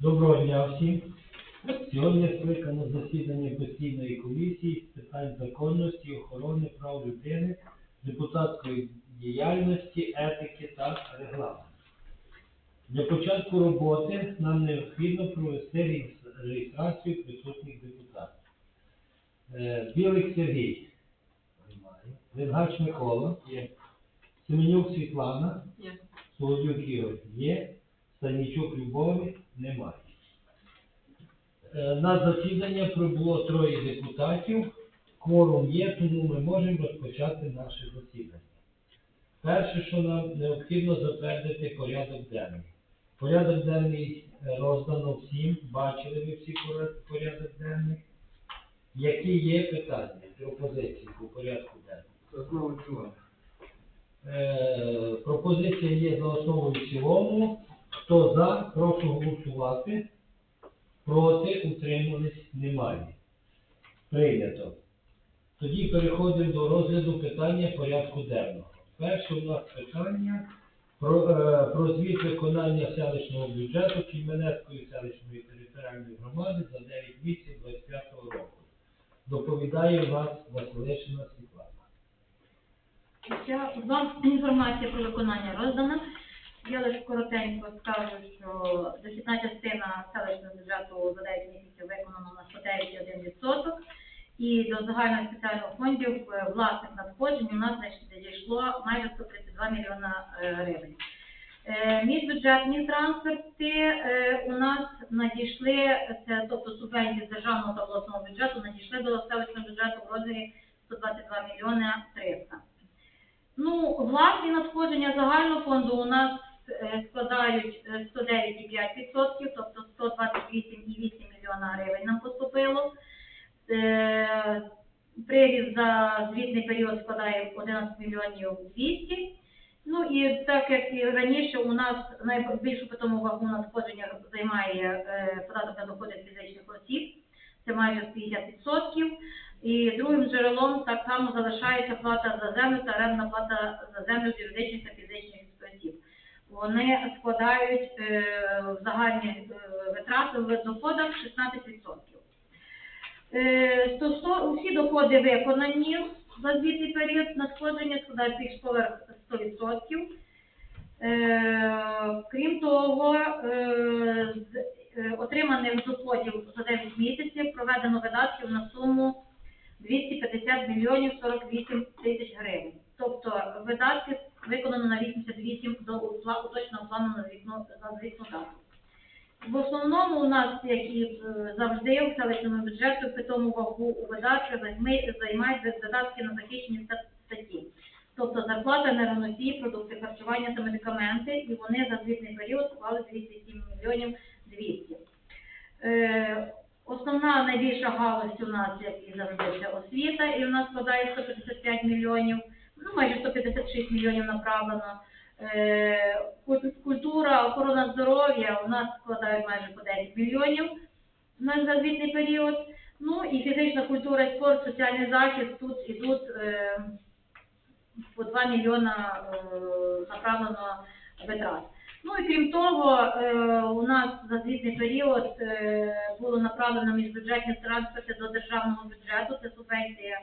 Доброго дня всім. Сьогодні скликано засідання постійної комісії з питань законності, охорони прав людини, депутатської діяльності, етики та регламенту. Для початку роботи нам необхідно провести реєстрацію присутніх депутатів. Е, Білик Сергій. Венгач Микола. Є. Семенюк Світлана. Є. Солодюк Ігор є. Станічук Любові немає. Е, На засідання прибуло троє депутатів. Кворум є, тому ми можемо розпочати наше засідання. Перше, що нам необхідно затвердити порядок денний. Порядок денний е, роздано всім, бачили ви всі порядок денний. Які є питання, пропозиції по порядку денному? Е, Пропозиція є за основу в цілому. Хто за, прошу голосувати. Проти, утримались, немає. Прийнято. Тоді переходимо до розгляду питання порядку денного. Перше у нас питання про, е, про звіт виконання селищного бюджету Кільменецької селищної територіальної громади за 9 місяців 25 року. Доповідає у нас Світлана. Ця вам інформація про виконання роздана. Я лише коротенько скажу, що дохідна частина селищного бюджету за 9 місяців виконано на 109,1%. І до загальних спеціальних фондів е, власних надходжень у нас надійшло майже 132 мільйона е, гривень. Е, Міжбюджетні трансферти е, у нас надійшли, це тобто субвенції з державного та обласного бюджету надійшли до селищного бюджету в розмірі 122 мільйони 300. Ну, власні надходження загального фонду у нас складають е, 109,5%, тобто 128,8 мільйона гривень нам поступило. Е, Приріст за звітний період складає 11 мільйонів 200. Ну і так як і раніше у нас найбільшу питому вагу надходження займає е, податок на доходи фізичних осіб, це майже 50%. І другим джерелом так само залишається плата за землю та орендна плата за землю з юридичних та фізичних осіб. Вони складають е, в загальні е, витрати в доходах 16%. Е, стосовно усі доходи виконані за звітний період надходження складають більш поверх 100%. Е, крім того, е, з е, отриманих доходів за 9 місяців проведено видатків на суму 250 мільйонів 48 тисяч гривень. Тобто видатки виконано на 88 до уточного плану на звітну, дату. В основному у нас, як і е, завжди, в селищному бюджету питому вагу у видатках займають видатки на захищені статті. Тобто зарплата, енергоносії, продукти харчування та медикаменти, і вони за звітний період склали 207 мільйонів 200. Е, Основна найбільша галузь у нас, як і завжди, це освіта, і у нас складає 155 мільйонів, ну майже 156 мільйонів направлено. Е, Культура, охорона здоров'я у нас складає майже по 9 мільйонів на звітний період. Ну і фізична культура, спорт, соціальний захист тут ідуть е, по 2 мільйона е, направлено витрат. Ну і крім того, у нас за звітний період було направлено міжбюджетні трансферти до державного бюджету. Це субвенція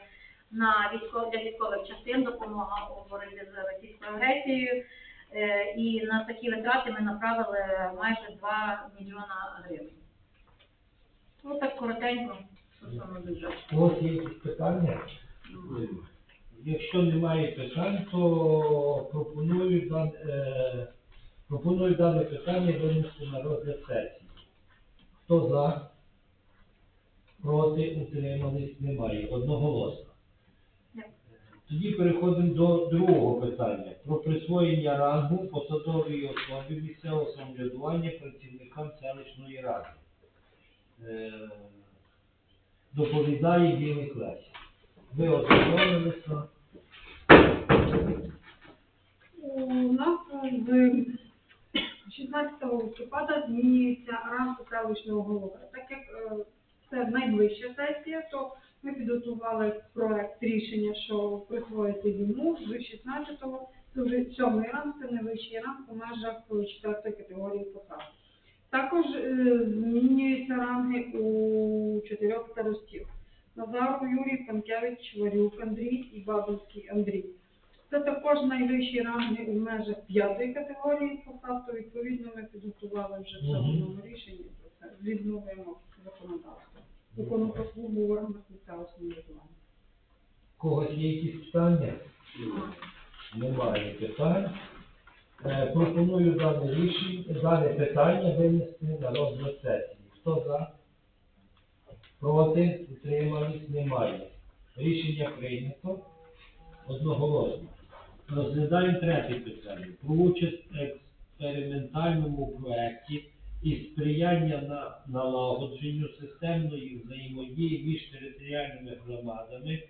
на військов для військових частин, допомога у боротьбі з російською агресією. Е, І на такі витрати ми направили майже 2 мільйона гривень. Ось так коротенько стосовно бюджету. У вас є якісь питання? Якщо немає питань, то пропоную, дан- е, пропоную дане питання винести на розгляд сесії. Хто за? Проти утримались немає. Одноголосно. Тоді переходимо до другого питання про присвоєння рангу посадової особи місцевого самоврядування працівникам селищної ради. Е, доповідає Білий Клесі. Ви ознайомилися. У нас з 16 листопада змінюється ранг селищного голови. Так як е, це найближча сесія, то ми підготували проект рішення, що присвоїти йому з 16-го, це вже сьомий ранг, це найвищий ранг у межах четвертої категорії посад. Також е, змінюються ранги у чотирьох старостів. Назару Юрій, Панкевич, Варюк Андрій і Бабинський Андрій. Це також найвищі ранги у межах п'ятої категорії посад, то відповідно ми підготували вже в самому рішенні про це. Відновимо законодавство. Закону про службу в органах місцевого самоврядування. У когось є якісь питання? Немає питань. Е, Пропоную дане рішення, дане питання винести на розгляд сесії. Хто за? Проти? Утримались? Немає. Рішення прийнято одноголосно. Розглядаємо третє питання. Про участь в експериментальному проєкті і сприяння на налагодженню системної взаємодії між територіальними громадами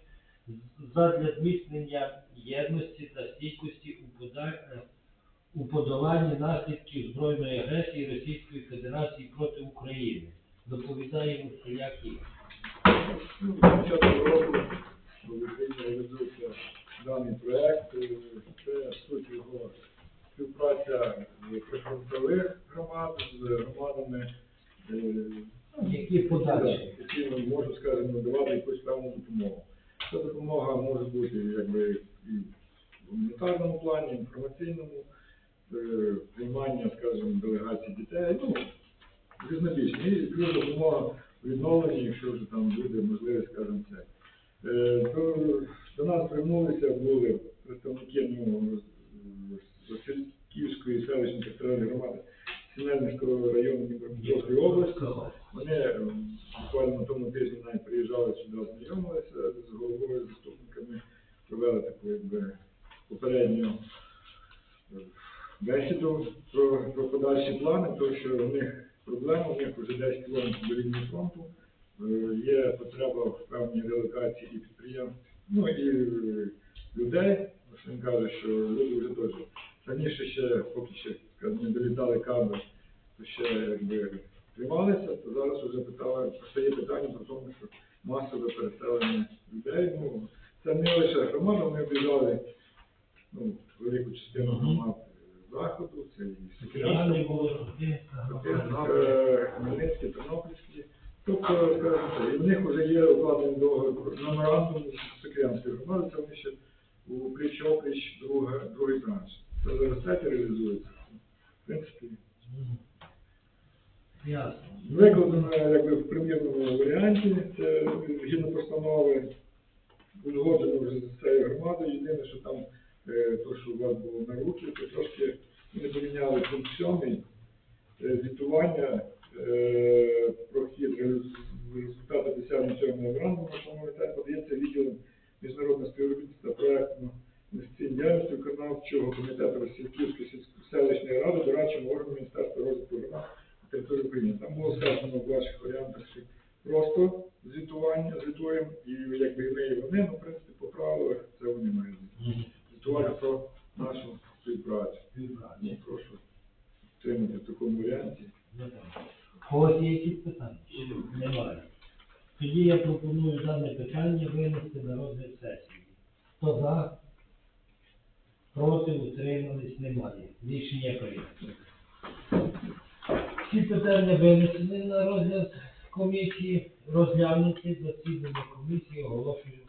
задля зміцнення єдності та стійкості у, подоланні наслідків збройної агресії Російської Федерації проти України. Доповідає Мусуляк Ігор. Ну, з початку року в Україні реалізується даний проект. Е, Це суть його співпраця з прифронтових громад з громадами, е, Ну, Які подальші? які ми можуть, скажімо, надавати якусь певну допомогу. Ця допомога може бути якби і в гуманітарному плані, інформаційному, е, приймання, скажімо, делегацій дітей, ну, різнобічні. І плюс допомога відновлення, якщо вже там буде можливість, скажімо, це. Е, то до нас звернулися були представники ну, з Васильківської селищної територіальної громади Сінельницького району Дніпропетровської області. Вони е, буквально на тому тижні навіть приїжджали сюди, знайомилися з головою, з заступниками, провели таку якби попередню бесіду про, про подальші плани, тому що у них проблема, у них вже 10 кілометрів до лінії фронту, е, є потреба в певній релокації і підприємств, ну і е, людей, що він каже, що люди вже теж раніше ще, поки ще не долітали кадри, то ще якби трималися, то зараз вже питали, постає питання про тому, що масове переселення людей. Ну, це не лише громада, ми обіжали ну, велику частину громад е, заходу, це і Соціальний Сокирянська, волонтер. Сокирянська, Хмельницький, Тобто, скажімо, це, і в них вже є укладений договір меморандум з Сокирянською громадою, це вони ще у пліч-опліч друга, другий транш. Це зараз третє реалізується. В принципі. Викладено якби в примірному варіанті, це згідно постанови, узгоджено вже з цією громадою. Єдине, що там, е, то, що у вас було на руки, то трошки ми поміняли пункт е, звітування е, про хід результати досягнення цього меморандуму, що мовляв, подається відділом міжнародного співробітництва проекту інвестиційної діяльності виконавчого комітету Російської сільської селищної ради, дорадчому органу Міністерства розвитку громад території України. Там було сказано в ваших варіантах, просто звітування, звітуємо, і якби ми, і вони, ну, в принципі, по правилах це вони мають Звітувати про нашу співпрацю. Ну, прошу підтримати в такому варіанті. У когось є якісь питання? Немає. Тоді я пропоную дане питання винести на розгляд сесії. Хто за? Проти, утримались, немає. Рішення прийнято. Всі питання винесені на розгляд комісії, розглянуті засідання комісії, оголошую